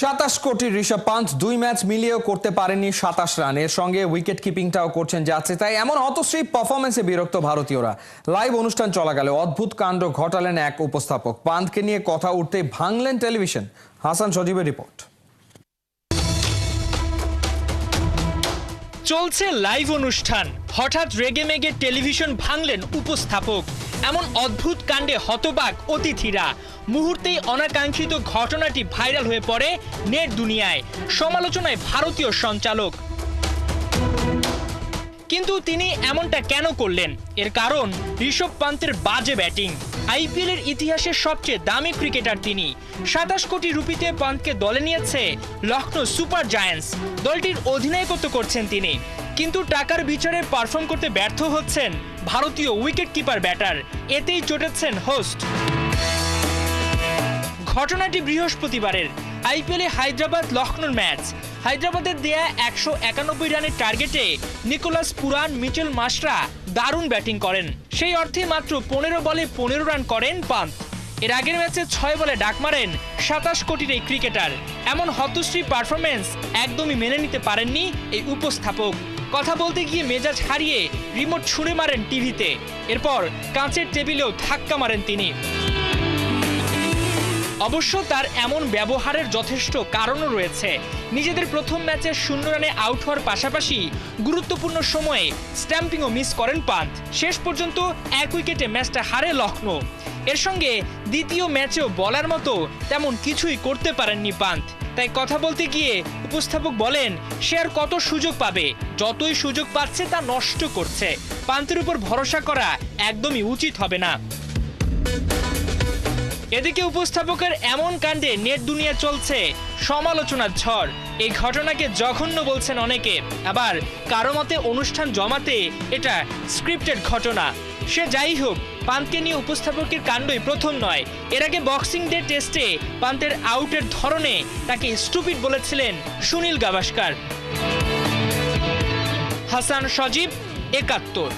সাতাশ কোটি ঋষভ পান্ত দুই ম্যাচ মিলিয়েও করতে পারেননি সাতাশ রান। এর সঙ্গে উইকেট কিপিংটাও করছেন যাচ্ছে, তাই এমন অতশ্রী পারফরমেন্সে বিরক্ত ভারতীয়রা। লাইভ অনুষ্ঠান চলাকালে অদ্ভুত কাণ্ড ঘটালেন এক উপস্থাপক। পান্তকে নিয়ে কথা উঠতে ভাঙলেন টেলিভিশন হাসান সজীবের রিপোর্ট চলছে লাইভ অনুষ্ঠান। হঠাৎ রেগে মেগে টেলিভিশন ভাঙলেন উপস্থাপক। এমন অদ্ভুত কাণ্ডে হতবাক অতিথিরা। মুহূর্তেই অনাকাঙ্ক্ষিত ঘটনাটি ভাইরাল হয়ে পড়ে নেট দুনিয়ায়। সমালোচনায় ভারতীয় সঞ্চালক কিন্তু তিনি এমনটা কেন করলেন? এর কারণ, ঋষভ পান্তের বাজে ব্যাটিং। আইপিএল এর ইতিহাসের সবচেয়ে দামি ক্রিকেটার তিনি। সাতাশ কোটি রুপিতে পান্তকে দলে নিয়েছে লখনৌ সুপার জায়ান্টস। দলটির অধিনায়কত্ব করছেন তিনি। কিন্তু টাকার বিচারে পারফর্ম করতে ব্যর্থ হচ্ছেন ভারতীয় উইকেট কিপার ব্যাটার। এতেই চটেছেন হোস্ট। ঘটনাটি বৃহস্পতিবারের। আইপিএলে হায়দ্রাবাদ লখনৌর ম্যাচ। হায়দ্রাবাদের দেয়া একশো একানব্বই রানের টার্গেটে নিকোলাস পুরান, মিচেল মাস্ট্রা দারুণ ব্যাটিং করেন। সেই অর্থে মাত্র পনেরো বলে পনেরো রান করেন পান্ত এর আগের ম্যাচে ছয় বলে ডাক মারেন সাতাশ কোটির এই ক্রিকেটার। এমন হতশ্রী পারফরমেন্স একদমই মেনে নিতে পারেননি এই উপস্থাপক। কথা বলতে গিয়ে মেজাজ হারিয়ে রিমোট ছুঁড়ে মারেন টিভিতে। এরপর কাঁচের টেবিলেও ধাক্কা মারেন তিনি। অবশ্য তার এমন ব্যবহারের যথেষ্ট কারণও রয়েছে। নিজেদের প্রথম ম্যাচে শূন্য রানে আউট হওয়ার পাশাপাশি গুরুত্বপূর্ণ সময়ে স্ট্যাম্পিংও মিস করেন পান্ত শেষ পর্যন্ত এক উইকেটে ম্যাচটা হারে লখনৌ এর সঙ্গে দ্বিতীয় ম্যাচেও বলার মতো তেমন কিছুই করতে পারেননি পান্ত তাই কথা বলতে গিয়ে উপস্থাপক বলেন, সে আর কত সুযোগ পাবে? যতই সুযোগ পাচ্ছে তা নষ্ট করছে। পান্তের উপর ভরসা করা একদমই উচিত হবে না। এদিকে উপস্থাপকের এমন কাণ্ডে নেট দুনিয়া চলছে, সমালোচনার ঝড়। এই ঘটনাকে জঘন্য বলছেন অনেকে। আবার কারও মতে অনুষ্ঠান জমাতে এটা স্ক্রিপ্টেড ঘটনা। সে যাই হোক পান্তকে নিয়ে উপস্থাপকের কাণ্ডই প্রথম নয়। এর আগে বক্সিং ডে টেস্টে পান্তের আউটের ধরনে তাকে স্টুপিড বলেছিলেন সুনীল গাভাস্কার। হাসান সজীব, একাত্তর।